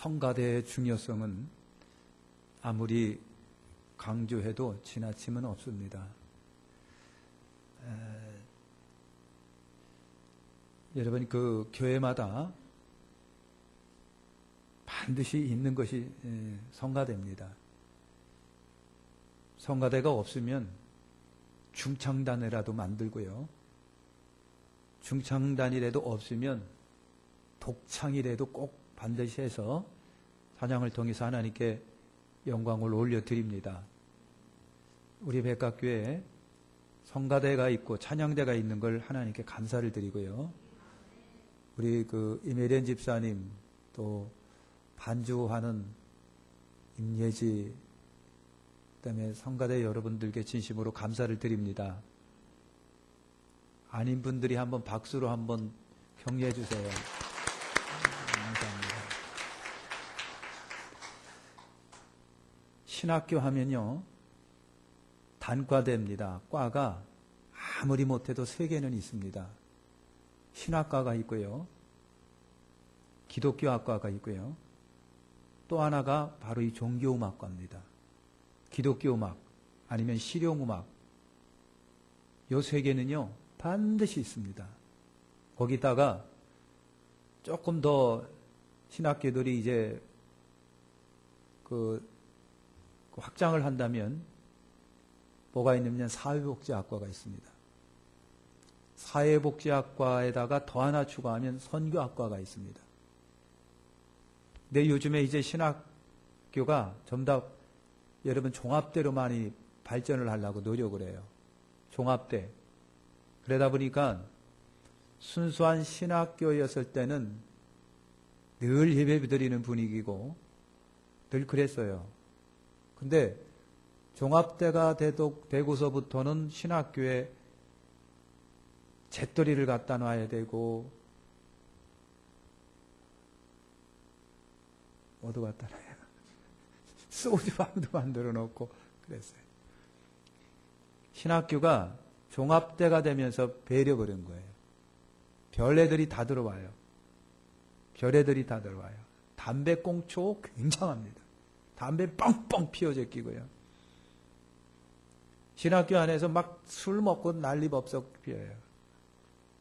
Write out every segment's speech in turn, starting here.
성가대의 중요성은 아무리 강조해도 지나침은 없습니다. 에, 여러분 그 교회마다 반드시 있는 것이 에, 성가대입니다. 성가대가 없으면 중창단이라도 만들고요. 중창단이라도 없으면 독창이라도 꼭 반드시 해서 찬양을 통해서 하나님께 영광을 올려드립니다. 우리 백각교회에 성가대가 있고 찬양대가 있는 걸 하나님께 감사를 드리고요. 우리 그 이메리안 집사님 또 반주하는 임예지 그다음에 성가대 여러분들께 진심으로 감사를 드립니다. 아닌 분들이 한번 박수로 한번 격려해 주세요. 신학교 하면요. 단과대입니다. 과가 아무리 못해도 세 개는 있습니다. 신학과가 있고요. 기독교 학과가 있고요. 또 하나가 바로 이 종교음악과입니다. 기독교 음악 아니면 실용음악 요 세 개는요 반드시 있습니다. 거기다가 조금 더 신학교들이 이제 그, 그 확장을 한다면 뭐가 있냐면 사회복지학과가 있습니다. 사회복지학과에다가 더 하나 추가하면 선교학과가 있습니다. 근데 요즘에 이제 신학교가 전부 여러분 종합대로 많이 발전을 하려고 노력을 해요. 종합대. 그러다 보니까 순수한 신학교였을 때는 늘 예배 드리는 분위기고 늘 그랬어요. 근데 종합대가 되고서부터는 신학교에 잿더리를 갖다 놔야 되고 어디 갖다 놔요? 소주방도 만들어 놓고 그랬어요. 신학교가 종합대가 되면서 배려버린 거예요. 별애들이 다 들어와요. 별애들이 다 들어와요. 담배 꽁초 굉장합니다. 담배 뻥뻥 피어져 끼고요. 신학교 안에서 막 술 먹고 난리법석 피어요.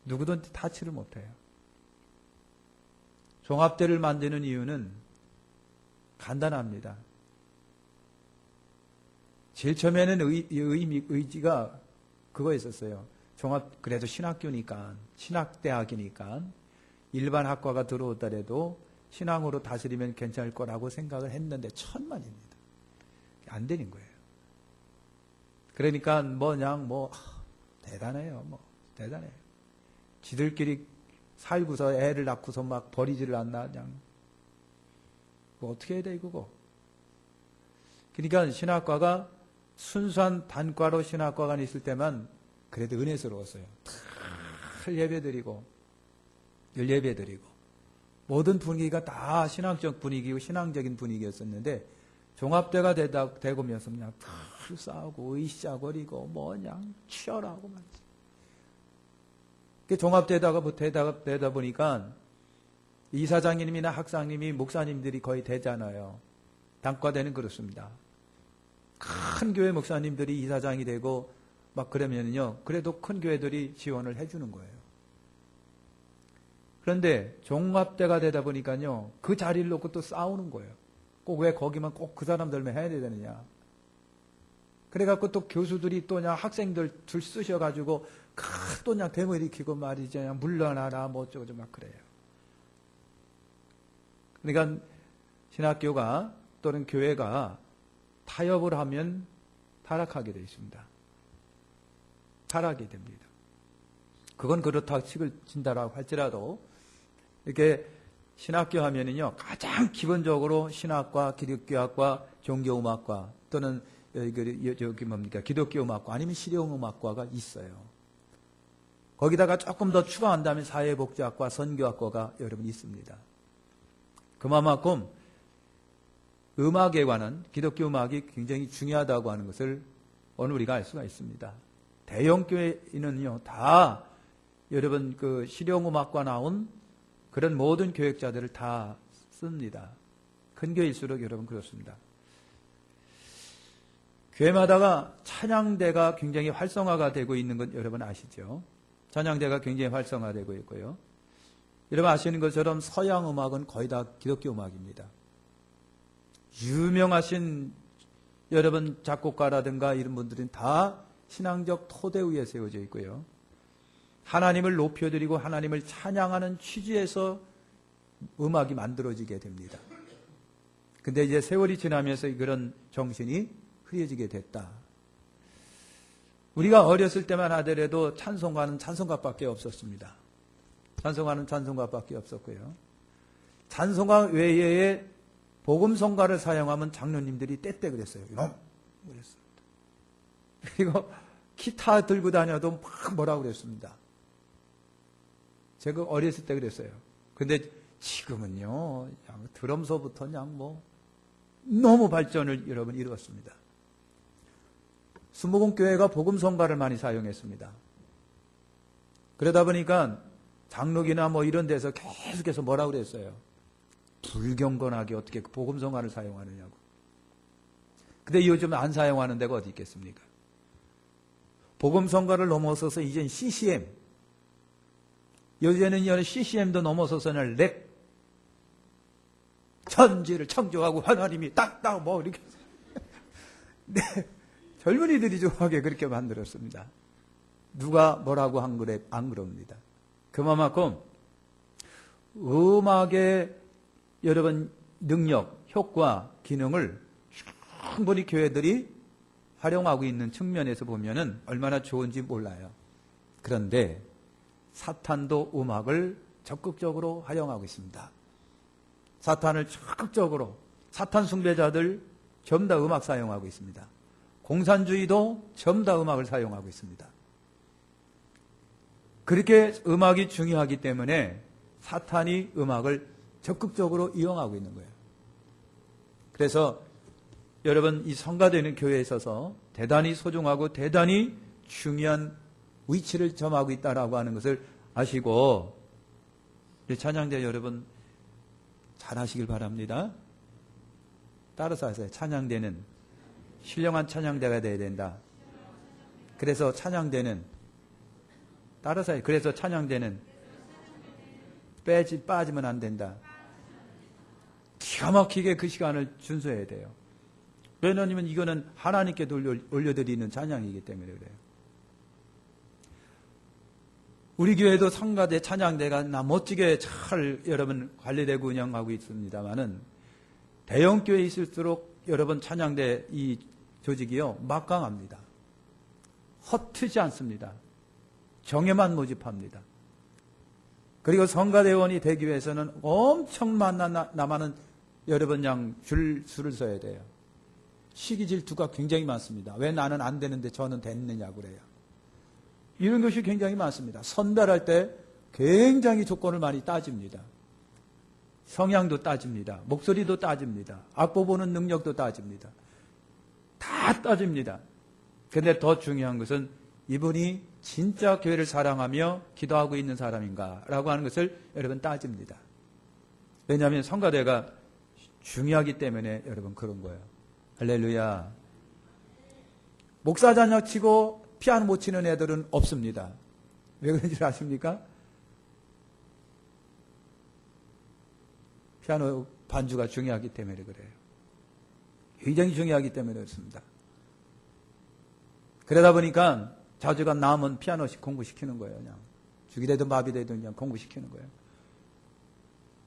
누구든지 타치를 못해요. 종합대를 만드는 이유는 간단합니다. 제일 처음에는 의, 의, 의지가 그거였었어요. 종합, 그래도 신학교니까, 신학대학이니까, 일반 학과가 들어오더라도 신앙으로 다스리면 괜찮을 거라고 생각을 했는데 천만입니다. 안 되는 거예요. 그러니까 뭐 그냥 뭐 대단해요. 뭐 대단해요. 지들끼리 살고서 애를 낳고서 막 버리지를 않나 그냥 뭐 어떻게 해야 돼 이거고. 그러니까 신학과가 순수한 단과로 신학과가 있을 때만 그래도 은혜스러웠어요. 늘 예배드리고 늘 예배드리고 모든 분위기가 다 신앙적 분위기고 신앙적인 분위기였었는데 종합대가 되다 되고 면서 그냥 풀 싸우고 의샤거리고 뭐 그냥 치열하고 말이지. 그 종합대다가 되다, 되다 보니까 이사장님이나 학사님이 목사님들이 거의 되잖아요. 단과대는 그렇습니다. 큰 교회 목사님들이 이사장이 되고 막 그러면요. 그래도 큰 교회들이 지원을 해주는 거예요. 그런데 종합대가 되다 보니까요. 그 자리를 놓고 또 싸우는 거예요. 꼭 왜 거기만 꼭 그 사람들만 해야 되느냐. 그래갖고 또 교수들이 또 그냥 학생들 줄 쓰셔가지고 또 그냥 대모 일으키고 말이죠. 그냥 물러나라 뭐 어쩌고 막 그래요. 그러니까 신학교가 또는 교회가 타협을 하면 타락하게 되어 있습니다. 타락이 됩니다. 그건 그렇다 씩을 진다라고 할지라도 이렇게 신학교 하면은요 가장 기본적으로 신학과 기독교학과 종교음악과 또는 여기, 여기 뭡니까 기독교 음악과 아니면 실용음악과가 있어요. 거기다가 조금 더 추가한다면 사회복지학과 선교학과가 여러분 있습니다. 그만큼 음악에 관한 기독교 음악이 굉장히 중요하다고 하는 것을 오늘 우리가 알 수가 있습니다. 대형 교회는요 다 여러분 그 실용음악과 나온 그런 모든 교육자들을 다 씁니다. 큰 교회일수록 여러분 그렇습니다. 교회마다가 찬양대가 굉장히 활성화가 되고 있는 것 여러분 아시죠? 찬양대가 굉장히 활성화되고 있고요. 여러분 아시는 것처럼 서양 음악은 거의 다 기독교 음악입니다. 유명하신 여러분 작곡가라든가 이런 분들은 다 신앙적 토대 위에 세워져 있고요. 하나님을 높여드리고 하나님을 찬양하는 취지에서 음악이 만들어지게 됩니다. 근데 이제 세월이 지나면서 그런 정신이 흐려지게 됐다. 우리가 어렸을 때만 하더라도 찬송가는 찬송가밖에 없었습니다. 찬송가는 찬송가밖에 없었고요. 찬송가 외에 복음성가를 사용하면 장로님들이 때때 그랬어요. 이놈! 그랬습니다. 그리고 기타 들고 다녀도 막 뭐라고 그랬습니다. 제가 어렸을 때 그랬어요. 근데 지금은요, 드럼서부터 그냥 뭐, 너무 발전을 여러분 이루었습니다. 수목원 교회가 복음 성가를 많이 사용했습니다. 그러다 보니까 장로기나 뭐 이런 데서 계속해서 뭐라고 그랬어요? 불경건하게 어떻게 그 복음 성가를 사용하느냐고. 근데 요즘 안 사용하는 데가 어디 있겠습니까? 복음 성가를 넘어서서 이젠 CCM. 요새는 CCM도 넘어서서는 랩. 천지를 창조하고 하나님이 딱딱 뭐 이렇게. 네. 젊은이들이 좋아하게 그렇게 만들었습니다. 누가 뭐라고 한 그래, 안 그럽니다. 그만큼 음악의 여러분 능력, 효과, 기능을 충분히 교회들이 활용하고 있는 측면에서 보면은 얼마나 좋은지 몰라요. 그런데 사탄도 음악을 적극적으로 활용하고 있습니다. 사탄을 적극적으로 사탄 숭배자들 전부 다 음악 사용하고 있습니다. 공산주의도 전부 다 음악을 사용하고 있습니다. 그렇게 음악이 중요하기 때문에 사탄이 음악을 적극적으로 이용하고 있는 거예요. 그래서 여러분 이 성가되는 교회에 있어서 대단히 소중하고 대단히 중요한 위치를 점하고 있다라고 하는 것을 아시고 찬양대 여러분 잘 하시길 바랍니다. 따라서 하세요. 찬양대는 신령한 찬양대가 돼야 된다. 그래서 찬양대는 따라서 해요. 그래서 찬양대는 빼지 빠지면 안 된다. 기가 막히게 그 시간을 준수해야 돼요. 왜냐하면 이거는 하나님께 돌려 올려드리는 찬양이기 때문에 그래요. 우리 교회도 성가대 찬양대가 나 멋지게 잘 여러분 관리되고 운영하고 있습니다만은 대형 교회에 있을수록 여러분 찬양대 이 조직이요 막강합니다. 허트지 않습니다. 정예만 모집합니다. 그리고 성가대원이 되기 위해서는 엄청 많은 남아는 여러분 양 줄 수를 서야 돼요. 시기 질투가 굉장히 많습니다. 왜 나는 안 되는데 저는 됐느냐고 그래요. 이런 것이 굉장히 많습니다. 선별할 때 굉장히 조건을 많이 따집니다. 성향도 따집니다. 목소리도 따집니다. 악보 보는 능력도 따집니다. 다 따집니다. 근데 더 중요한 것은 이분이 진짜 교회를 사랑하며 기도하고 있는 사람인가라고 하는 것을 여러분 따집니다. 왜냐하면 성가대가 중요하기 때문에 여러분 그런 거예요. 할렐루야. 목사 자녀 치고 피아노 못 치는 애들은 없습니다. 왜 그런지 아십니까? 피아노 반주가 중요하기 때문에 그래요. 굉장히 중요하기 때문에 그렇습니다. 그러다 보니까 자주가 남은 피아노식 공부시키는 거예요. 그냥 죽이 되든 마비 되든 그냥 공부시키는 거예요.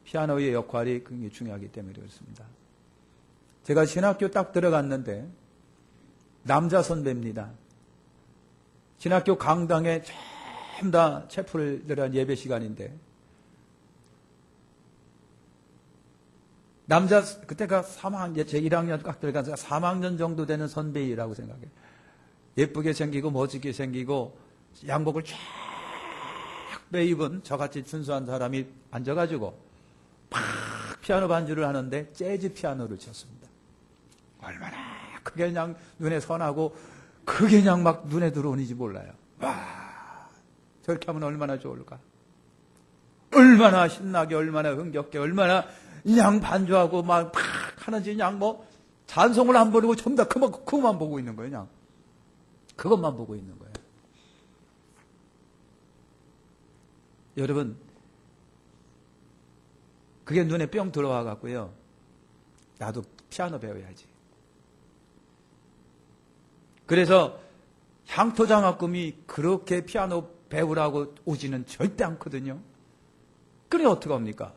피아노의 역할이 굉장히 중요하기 때문에 그렇습니다. 제가 신학교 딱 들어갔는데 남자 선배입니다. 신학교 강당에 전부 다 채플을 들어간 예배 시간인데 남자 그때가 3학년 제 1학년 딱 들어가서 3학년 정도 되는 선배이라고 생각해요. 예쁘게 생기고 멋지게 생기고 양복을 쫙 빼입은 저같이 순수한 사람이 앉아가지고 팍 피아노 반주를 하는데 재즈 피아노를 쳤습니다. 얼마나 크게 그냥 눈에 선하고 그게 그냥 막 눈에 들어오는지 몰라요. 와 저렇게 하면 얼마나 좋을까? 얼마나 신나게 얼마나 흥겹게 얼마나 그냥 반주하고 막 팍 하는지 그냥 뭐 찬송을 안 부르고 좀더 그만 그만 보고 있는 거예요. 그냥 그것만 보고 있는 거예요. 여러분 그게 눈에 뿅 들어와 갖고요. 나도 피아노 배워야지. 그래서 향토장학금이 그렇게 피아노 배우라고 오지는 절대 않거든요. 그래 어떻게 합니까?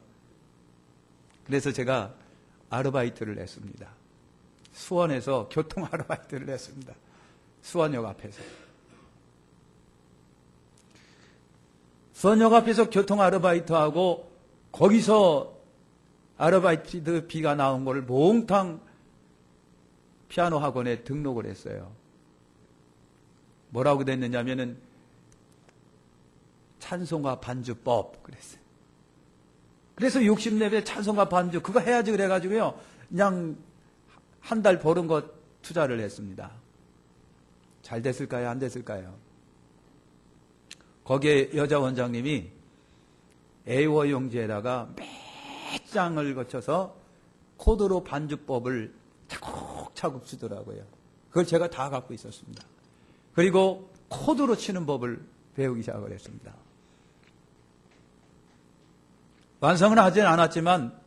그래서 제가 아르바이트를 했습니다. 수원에서 교통 아르바이트를 했습니다. 수원역 앞에서. 수원역 앞에서 교통 아르바이트하고 거기서 아르바이트 비가 나온 거를 몽탕 피아노 학원에 등록을 했어요. 뭐라고 됐느냐면은 찬송가 반주법 그랬어요. 그래서 60렙에 찬송가 반주 그거 해야지 그래가지고요. 그냥 한 달 버는 거 투자를 했습니다. 잘 됐을까요? 안 됐을까요? 거기에 여자 원장님이 애워 용지에다가 몇 장을 거쳐서 코드로 반주법을 차곡차곡 주더라고요. 그걸 제가 다 갖고 있었습니다. 그리고 코드로 치는 법을 배우기 시작을 했습니다. 완성은 하진 않았지만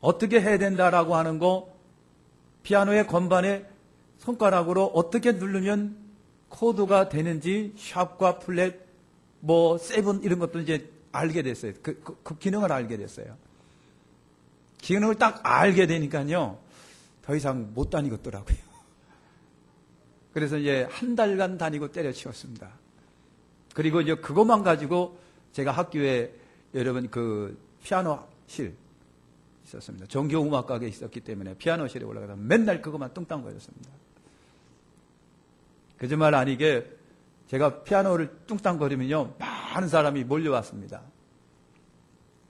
어떻게 해야 된다라고 하는 거 피아노의 건반에 손가락으로 어떻게 누르면 코드가 되는지 샵과 플랫 뭐 세븐 이런 것도 이제 알게 됐어요. 그, 그, 그 기능을 알게 됐어요. 기능을 딱 알게 되니까요. 더 이상 못 다니겠더라고요. 그래서 이제 한 달간 다니고 때려치웠습니다. 그리고 이제 그것만 가지고 제가 학교에 여러분 그 피아노실 있었습니다. 종교음악학에 있었기 때문에 피아노실에 올라가서 맨날 그것만 뚱땅거렸습니다. 거짓말 아니게 제가 피아노를 뚱땅거리면요 많은 사람이 몰려왔습니다.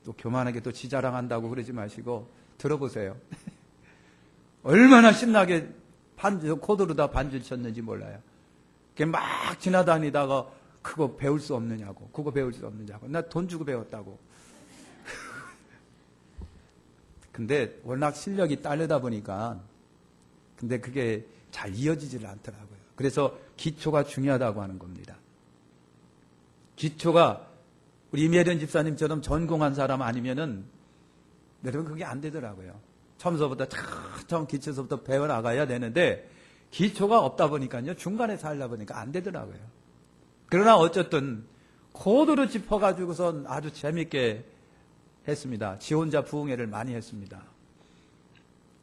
또 교만하게 또 지자랑한다고 그러지 마시고 들어보세요. 얼마나 신나게 반주 코드로 다 반주 쳤는지 몰라요. 막 지나다니다가 그거 배울 수 없느냐고, 그거 배울 수 없느냐고. 나 돈 주고 배웠다고. 근데 워낙 실력이 딸려다 보니까 근데 그게 잘 이어지질 않더라고요. 그래서 기초가 중요하다고 하는 겁니다. 기초가 우리 이혜련 집사님처럼 전공한 사람 아니면은 여러분 그게 안 되더라고요. 처음서부터 처음 기초서부터 배워나가야 되는데 기초가 없다 보니까요. 중간에 살다 보니까 안 되더라고요. 그러나 어쨌든 코드로 짚어가지고선 아주 재밌게 했습니다. 지 혼자 부흥회를 많이 했습니다.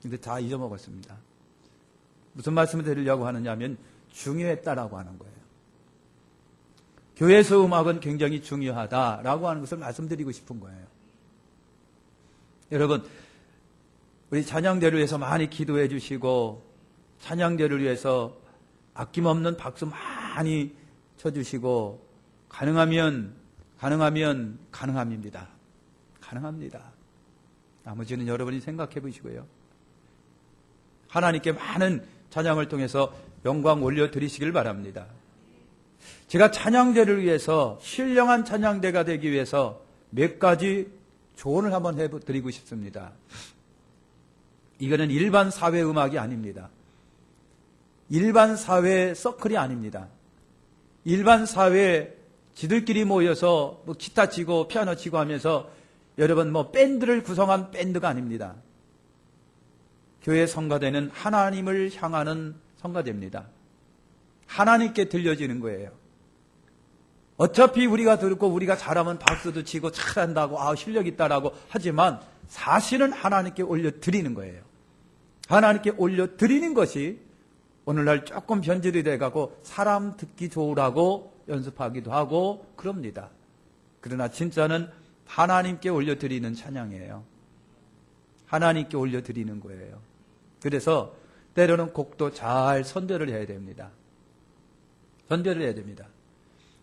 근데 다 잊어먹었습니다. 무슨 말씀을 드리려고 하느냐면 중요했다라고 하는 거예요. 교회에서 음악은 굉장히 중요하다라고 하는 것을 말씀드리고 싶은 거예요. 여러분, 우리 찬양대를 위해서 많이 기도해 주시고 찬양대를 위해서 아낌없는 박수 많이 쳐주시고 가능하면 가능하면 가능합니다. 가능합니다. 나머지는 여러분이 생각해 보시고요. 하나님께 많은 찬양을 통해서 영광 올려드리시길 바랍니다. 제가 찬양대를 위해서 신령한 찬양대가 되기 위해서 몇 가지 조언을 한번 해드리고 싶습니다. 이거는 일반 사회 음악이 아닙니다. 일반 사회 서클이 아닙니다. 일반 사회 지들끼리 모여서 뭐 기타 치고 피아노 치고 하면서 여러분 뭐 밴드를 구성한 밴드가 아닙니다. 교회 성가대는 하나님을 향하는 성가대입니다. 하나님께 들려지는 거예요. 어차피 우리가 듣고 우리가 잘하면 박수도 치고 잘한다고 아 실력 있다라고 하지만 사실은 하나님께 올려 드리는 거예요. 하나님께 올려 드리는 것이 오늘날 조금 변질이 돼가고 사람 듣기 좋으라고 연습하기도 하고 그럽니다. 그러나 진짜는 하나님께 올려드리는 찬양이에요. 하나님께 올려드리는 거예요. 그래서 때로는 곡도 잘 선별을 해야 됩니다. 선별을 해야 됩니다.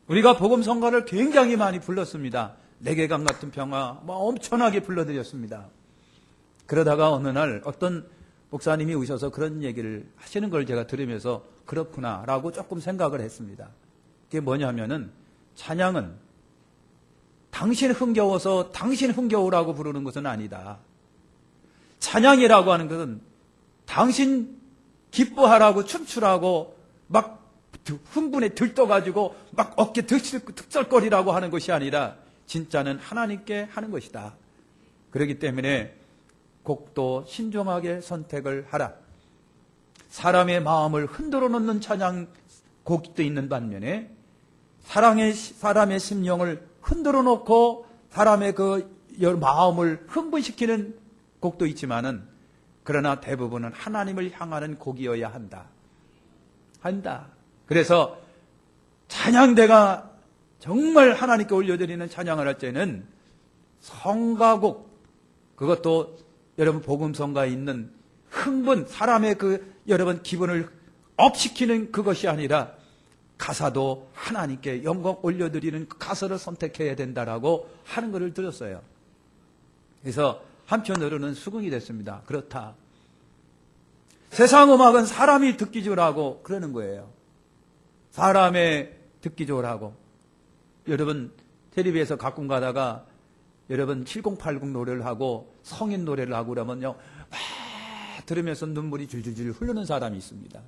우리가 복음 성가를 굉장히 많이 불렀습니다. 내계강 같은 평화 뭐 엄청나게 불러드렸습니다. 그러다가 어느 날 어떤 목사님이 오셔서 그런 얘기를 하시는 걸 제가 들으면서 그렇구나라고 조금 생각을 했습니다. 그게 뭐냐면은 찬양은 당신 흥겨워서 당신 흥겨우라고 부르는 것은 아니다. 찬양이라고 하는 것은 당신 기뻐하라고 춤추라고 막 흥분에 들떠가지고 막 어깨 득설거리라고 하는 것이 아니라 진짜는 하나님께 하는 것이다. 그렇기 때문에 곡도 신중하게 선택을 하라. 사람의 마음을 흔들어 놓는 찬양 곡도 있는 반면에 사랑의, 사람의 심령을 흔들어 놓고 사람의 그 마음을 흥분시키는 곡도 있지만은 그러나 대부분은 하나님을 향하는 곡이어야 한다. 한다. 그래서 찬양대가 정말 하나님께 올려드리는 찬양을 할 때는 성가곡, 그것도 여러분 복음성가에 있는 흥분, 사람의 그 여러분 기분을 업시키는 그것이 아니라 가사도 하나님께 영광 올려드리는 그 가사를 선택해야 된다라고 하는 것을 들었어요. 그래서 한편으로는 수긍이 됐습니다. 그렇다. 세상 음악은 사람이 듣기 좋으라고 그러는 거예요. 사람의 듣기 좋으라고. 여러분, 텔레비에서 가끔 가다가 여러분 7080 노래를 하고 성인 노래를 하고 그러면요. 막 들으면서 눈물이 줄줄줄 흐르는 사람이 있습니다.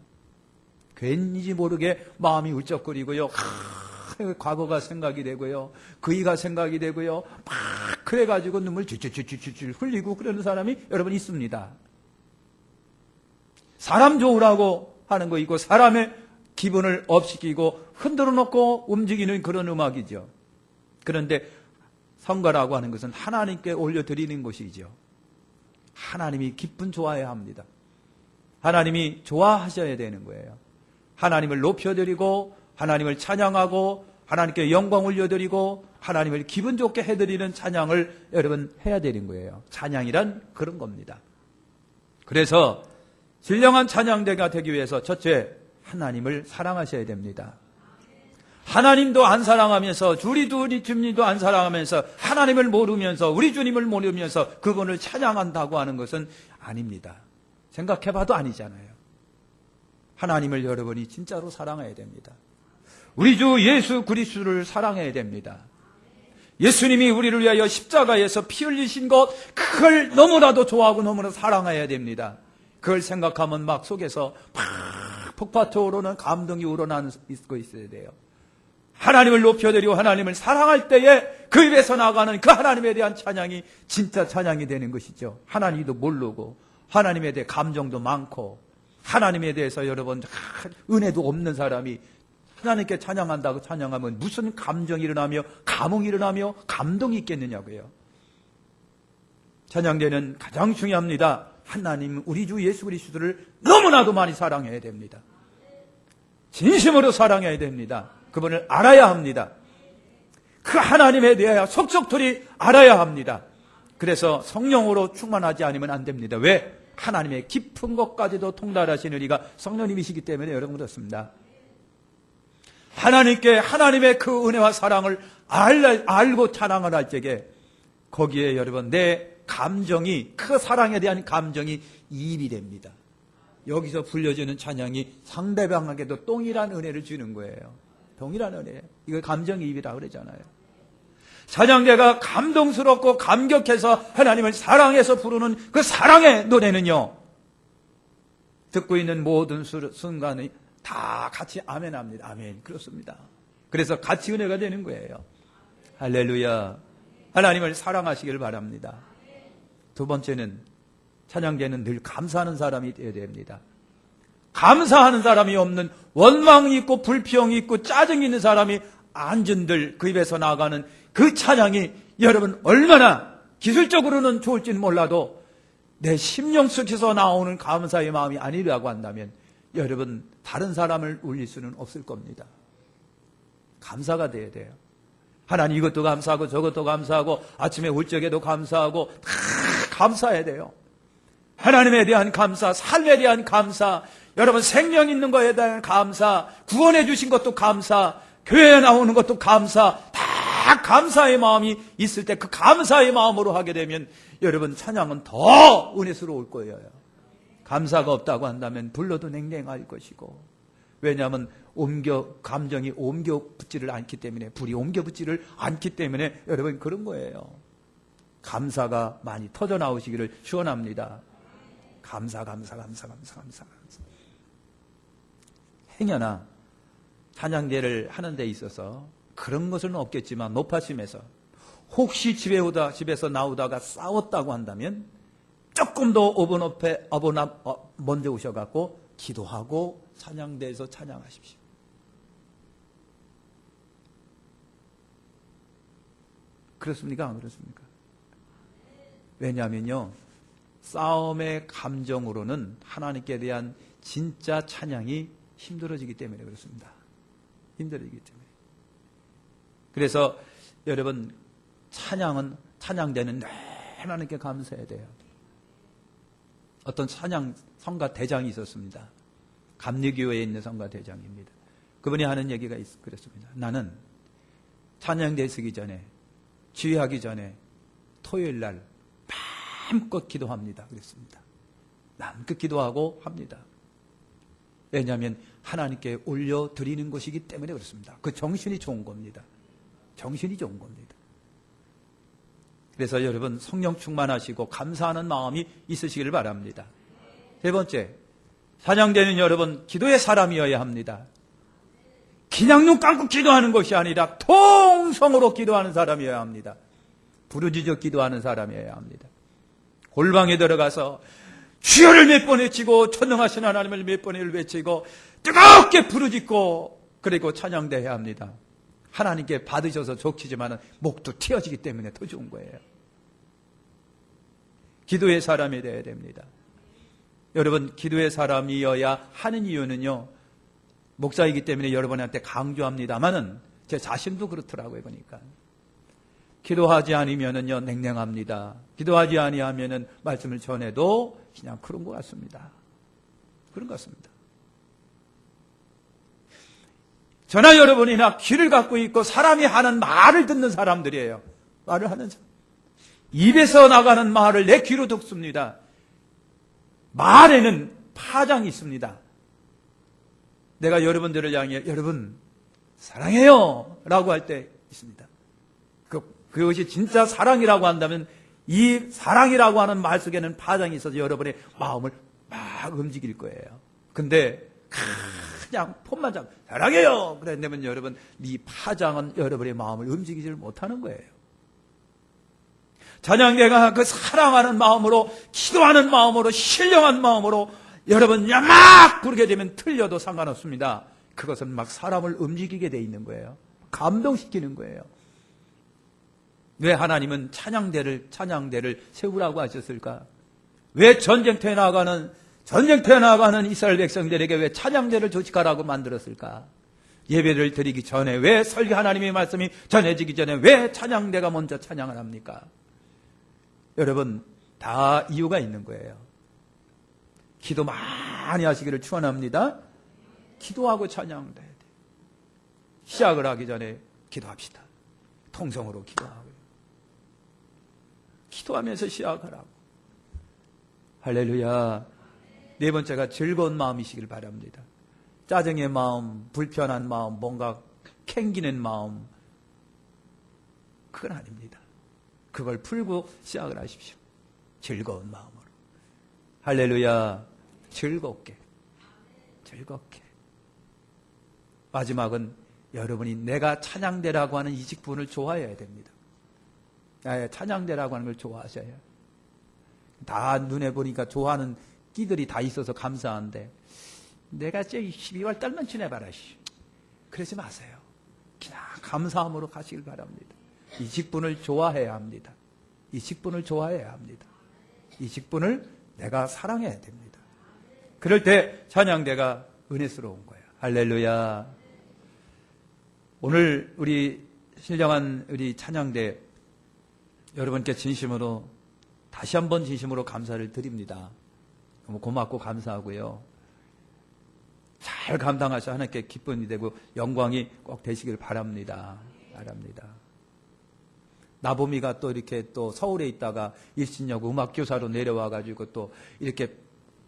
괜히 모르게 마음이 울적거리고요. 하, 과거가 생각이 되고요. 그이가 생각이 되고요. 막 그래가지고 눈물 줄줄줄줄줄 흘리고 그러는 사람이 여러분 있습니다. 사람 좋으라고 하는 거 있고 사람의 기분을 업시키고 흔들어 놓고 움직이는 그런 음악이죠. 그런데 성가라고 하는 것은 하나님께 올려드리는 것이죠. 하나님이 기쁜 좋아해야 합니다. 하나님이 좋아하셔야 되는 거예요. 하나님을 높여드리고 하나님을 찬양하고 하나님께 영광 올려드리고 하나님을 기분 좋게 해드리는 찬양을 여러분 해야 되는 거예요. 찬양이란 그런 겁니다. 그래서 신령한 찬양대가 되기 위해서 첫째 하나님을 사랑하셔야 됩니다. 하나님도 안 사랑하면서 우리도 우리 주님도 안 사랑하면서 하나님을 모르면서 우리 주님을 모르면서 그분을 찬양한다고 하는 것은 아닙니다. 생각해봐도 아니잖아요. 하나님을 여러분이 진짜로 사랑해야 됩니다. 우리 주 예수 그리스도를 사랑해야 됩니다. 예수님이 우리를 위하여 십자가에서 피 흘리신 것 그걸 너무나도 좋아하고 너무나 사랑해야 됩니다. 그걸 생각하면 막 속에서 팍 폭파토 오르는 감동이 우러나는 있고 있어야 돼요. 하나님을 높여드리고 하나님을 사랑할 때에 그 입에서 나가는 그 하나님에 대한 찬양이 진짜 찬양이 되는 것이죠. 하나님도 모르고 하나님에 대해 감정도 많고 하나님에 대해서 여러분 은혜도 없는 사람이 하나님께 찬양한다고 찬양하면 무슨 감정이 일어나며 감흥이 일어나며 감동이 있겠느냐고요. 찬양대는 가장 중요합니다. 하나님 우리 주 예수 그리스도를 너무나도 많이 사랑해야 됩니다. 진심으로 사랑해야 됩니다. 그분을 알아야 합니다. 그 하나님에 대하여 속속들이 알아야 합니다. 그래서 성령으로 충만하지 않으면 안 됩니다. 왜? 하나님의 깊은 것까지도 통달하시는 이가 성령님이시기 때문에 여러분 그렇습니다. 하나님께 하나님의 그 은혜와 사랑을 알, 알고 찬양을 할 적에 거기에 여러분 내 감정이 그 사랑에 대한 감정이 이입이 됩니다. 여기서 불려지는 찬양이 상대방에게도 동일한 은혜를 주는 거예요. 동일한 은혜. 이걸 감정이입이라고 그러잖아요. 찬양대가 감동스럽고 감격해서 하나님을 사랑해서 부르는 그 사랑의 노래는요. 듣고 있는 모든 순간이 다 같이 아멘 합니다. 아멘. 그렇습니다. 그래서 같이 은혜가 되는 거예요. 할렐루야. 하나님을 사랑하시길 바랍니다. 두 번째는 찬양대는 늘 감사하는 사람이 되어야 됩니다. 감사하는 사람이 없는 원망이 있고 불평이 있고 짜증이 있는 사람이 안전들 그 입에서 나가는 그 찬양이 여러분 얼마나 기술적으로는 좋을지는 몰라도 내 심령 속에서 나오는 감사의 마음이 아니라고 한다면 여러분 다른 사람을 울릴 수는 없을 겁니다. 감사가 돼야 돼요. 하나님 이것도 감사하고 저것도 감사하고 아침에 울 적에도 감사하고 다 감사해야 돼요. 하나님에 대한 감사, 삶에 대한 감사, 여러분 생명 있는 것에 대한 감사, 구원해 주신 것도 감사, 교회에 나오는 것도 감사, 다 감사의 마음이 있을 때 그 감사의 마음으로 하게 되면 여러분 찬양은 더 은혜스러울 거예요. 감사가 없다고 한다면 불러도 냉랭할 것이고 왜냐하면 옮겨 감정이 옮겨 붙지를 않기 때문에 불이 옮겨 붙지를 않기 때문에 여러분 그런 거예요. 감사가 많이 터져 나오시기를 축원합니다. 감사, 감사, 감사, 감사, 감사, 감사. 행여나 찬양대를 하는 데 있어서 그런 것은 없겠지만 높아심에서 혹시 집에 오다 집에서 나오다가 싸웠다고 한다면 조금 더 어번 앞 어, 먼저 오셔갖고 기도하고 찬양대에서 찬양하십시오. 그렇습니까? 안 그렇습니까? 왜냐하면요, 싸움의 감정으로는 하나님께 대한 진짜 찬양이 힘들어지기 때문에 그렇습니다. 힘들어지기 때문에. 그래서 여러분, 찬양은, 찬양되는 늘 하나님께 감사해야 돼요. 어떤 찬양 성가 대장이 있었습니다. 감리교회에 있는 성가 대장입니다. 그분이 하는 얘기가 있, 그랬습니다. 나는 찬양대 쓰기 전에 지휘하기 전에 토요일 날 마음껏 기도합니다. 그랬습니다. 마음껏 기도하고 합니다. 왜냐하면 하나님께 올려드리는 것이기 때문에 그렇습니다. 그 정신이 좋은 겁니다. 정신이 좋은 겁니다. 그래서 여러분 성령 충만하시고 감사하는 마음이 있으시기를 바랍니다. 세 번째, 사냥되는 여러분 기도의 사람이어야 합니다. 그냥 눈 감고 기도하는 것이 아니라 통성으로 기도하는 사람이어야 합니다. 부르짖어 기도하는 사람이어야 합니다. 골방에 들어가서 주여를 몇 번 외치고 천능하신 하나님을 몇 번을 외치고 뜨겁게 부르짖고 그리고 찬양대해야 합니다. 하나님께 받으셔서 좋기지만 목도 튀어지기 때문에 더 좋은 거예요. 기도의 사람이 되어야 됩니다. 여러분 기도의 사람이어야 하는 이유는요. 목사이기 때문에 여러분한테 강조합니다만은 제 자신도 그렇더라고요 보니까 기도하지 않으면은요 냉랭합니다. 기도하지 아니하면은 말씀을 전해도 그냥 그런 것 같습니다. 그런 것 같습니다. 저나 여러분이나 귀를 갖고 있고 사람이 하는 말을 듣는 사람들이에요. 말을 하는 사람. 입에서 나가는 말을 내 귀로 듣습니다. 말에는 파장이 있습니다. 내가 여러분들을 향해 여러분 사랑해요 라고 할 때 있습니다. 그, 그것이 진짜 사랑이라고 한다면 이 사랑이라고 하는 말 속에는 파장이 있어서 여러분의 마음을 막 움직일 거예요. 근데 그냥 폰만 잡 사랑해요 그랬다면 여러분 이 파장은 여러분의 마음을 움직이지를 못하는 거예요. 찬양대가 그 사랑하는 마음으로 기도하는 마음으로 신령한 마음으로 여러분 막 부르게 되면 틀려도 상관없습니다. 그것은 막 사람을 움직이게 돼 있는 거예요. 감동시키는 거예요. 왜 하나님은 찬양대를 찬양대를 세우라고 하셨을까? 왜 전쟁터에 나가는 전쟁터에 나가는 이스라엘 백성들에게 왜 찬양대를 조직하라고 만들었을까? 예배를 드리기 전에 왜 설교 하나님의 말씀이 전해지기 전에 왜 찬양대가 먼저 찬양을 합니까? 여러분 다 이유가 있는 거예요. 기도 많이 하시기를 축원합니다. 기도하고 돼. 시작을 하기 전에 기도합시다. 통성으로 기도하고요. 기도하면서 시작하라고. 할렐루야. 네 번째가 즐거운 마음이시길 바랍니다. 짜증의 마음, 불편한 마음, 뭔가 캥기는 마음. 그건 아닙니다. 그걸 풀고 시작을 하십시오. 즐거운 마음으로. 할렐루야. 즐겁게. 즐겁게. 마지막은 여러분이 내가 찬양대라고 하는 이 직분을 좋아해야 됩니다. 아, 찬양대라고 하는 걸 좋아하셔야 해요. 다 눈에 보니까 좋아하는 끼들이 다 있어서 감사한데 내가 저 12월 달만 지내봐라. 그러지 마세요. 그냥 감사함으로 가시길 바랍니다. 이 직분을 좋아해야 합니다. 이 직분을 좋아해야 합니다. 이 직분을 내가 사랑해야 됩니다. 그럴 때 찬양대가 은혜스러운 거예요. 할렐루야. 오늘 우리 신령한 우리 찬양대 여러분께 진심으로 다시 한번 진심으로 감사를 드립니다. 너무 고맙고 감사하고요. 잘 감당하셔 하나님께 기쁨이 되고 영광이 꼭 되시길 바랍니다. 바랍니다. 나보미가 또 이렇게 또 서울에 있다가 일신여고 음악교사로 내려와 가지고 또 이렇게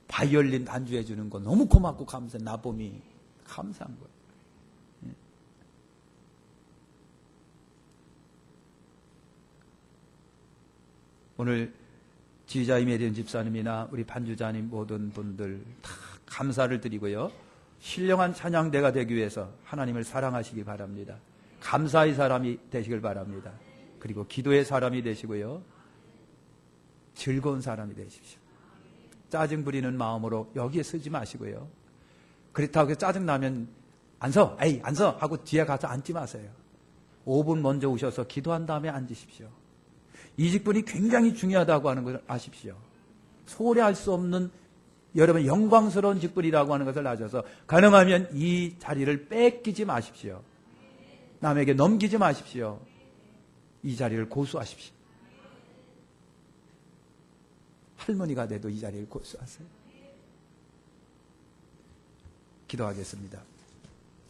바이올린 반주해 주는 거 너무 고맙고 감사해. 나보미 감사한 거예요. 오늘 지휘자 임혜련 집사님이나 우리 반주자님 모든 분들 다 감사를 드리고요. 신령한 찬양대가 되기 위해서 하나님을 사랑하시기 바랍니다. 감사의 사람이 되시길 바랍니다. 그리고 기도의 사람이 되시고요. 즐거운 사람이 되십시오. 짜증 부리는 마음으로 여기에 쓰지 마시고요. 그렇다고 짜증 나면 안 서, 에이, 안 서! 하고 뒤에 가서 앉지 마세요. 5분 먼저 오셔서 기도한 다음에 앉으십시오. 이 직분이 굉장히 중요하다고 하는 것을 아십시오. 소홀히 할 수 없는 여러분 영광스러운 직분이라고 하는 것을 아셔서 가능하면 이 자리를 뺏기지 마십시오. 남에게 넘기지 마십시오. 이 자리를 고수하십시오. 할머니가 돼도 이 자리를 고수하세요. 기도하겠습니다.